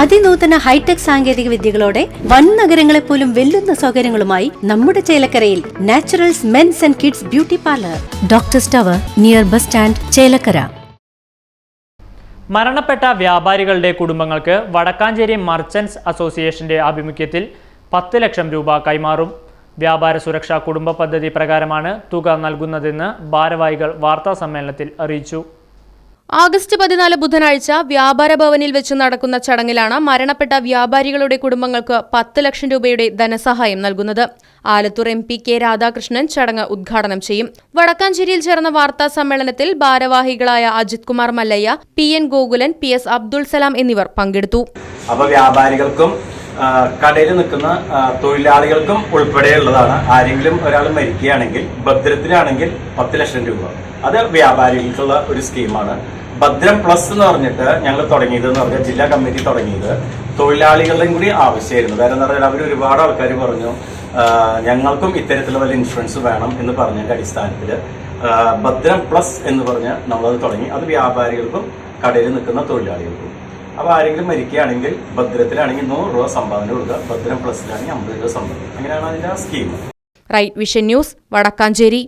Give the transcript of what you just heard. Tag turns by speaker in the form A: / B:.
A: അതിനൂതന hi tech സാങ്കേതിക വിദ്യകളോടെ വൻ നഗരങ്ങളെ പോലും വെല്ലുന്ന സൗകര്യങ്ങളുമായി നമ്മുടെ ചേലക്കരയിൽ naturals men's and kids beauty parlour. Doctor സ്റ്റവർ near bus stand Chelakkara.
B: മരണപ്പെട്ട വ്യാപാരികളുടെ കുടുംബങ്ങൾക്ക് വടക്കാഞ്ചേരി മർച്ചൻസ് അസോസിയേഷന്റെ ആഭിമുഖ്യത്തിൽ പത്ത് ലക്ഷം രൂപ കൈമാറും. വ്യാപാര സുരക്ഷാ കുടുംബ പദ്ധതി പ്രകാരമാണ് തുക നൽകുന്നതെന്ന് ഭാരവാഹികൾ വാർത്താ സമ്മേളനത്തിൽ അറിയിച്ചു.
C: ആഗസ്റ്റ് പതിനാല് ബുധനാഴ്ച വ്യാപാര ഭവനിൽ വെച്ച് നടക്കുന്ന ചടങ്ങിലാണ് മരണപ്പെട്ട വ്യാപാരികളുടെ കുടുംബങ്ങൾക്ക് പത്ത് ലക്ഷം രൂപയുടെ ധനസഹായം നൽകുന്നത്. Alathur M P K Radhakrishnan ചടങ്ങ് ഉദ്ഘാടനം ചെയ്യും. വടക്കാഞ്ചേരിയിൽ ചേർന്ന വാർത്താ സമ്മേളനത്തിൽ ഭാരവാഹികളായ Ajith Kumar Mallayya P N Gokulan P S Abdul Salam എന്നിവർ പങ്കെടുത്തു.
D: വ്യാപാരികൾക്കും കടയിൽ നിൽക്കുന്ന തൊഴിലാളികൾക്കും ഉൾപ്പെടെയുള്ളതാണ് ആരെങ്കിലും ഒരാൾ മരിക്കുകയാണെങ്കിൽ ഭദ്രത്തിനാണെങ്കിൽ പത്ത് ലക്ഷം രൂപ. അത് വ്യാപാരികൾക്കുള്ള ഒരു സ്കീമാണ് ഭദ്രം പ്ലസ് എന്ന് പറഞ്ഞിട്ട് ഞങ്ങൾ തുടങ്ങിയത് എന്ന് പറഞ്ഞാൽ ജില്ലാ കമ്മിറ്റി തുടങ്ങിയത്. തൊഴിലാളികളുടെയും കൂടി ആവശ്യമായിരുന്നു. കാരണം എന്ന് പറഞ്ഞാൽ അവർ ഒരുപാട് ആൾക്കാർ പറഞ്ഞു ഞങ്ങൾക്കും ഇത്തരത്തിലുള്ള വല്ല ഇൻഷുറൻസ് വേണം എന്ന് പറഞ്ഞതിന്റെ അടിസ്ഥാനത്തിൽ ഭദ്രം പ്ലസ് എന്ന് പറഞ്ഞ് നമ്മളത് തുടങ്ങി. അത് വ്യാപാരികൾക്കും കടയിൽ നിൽക്കുന്ന തൊഴിലാളികൾക്കും. അപ്പോൾ ആരെങ്കിലും മരിക്കുകയാണെങ്കിൽ ഭദ്രത്തിലാണെങ്കിൽ നൂറ് രൂപ സംഭാവന കൊടുക്കുക. ഭദ്രം പ്ലസിലാണെങ്കിൽ അമ്പത് രൂപ സംഭാവന അങ്ങനെയാണ് അതിന്റെ ആ scheme
C: right vision news Vadakkanchery.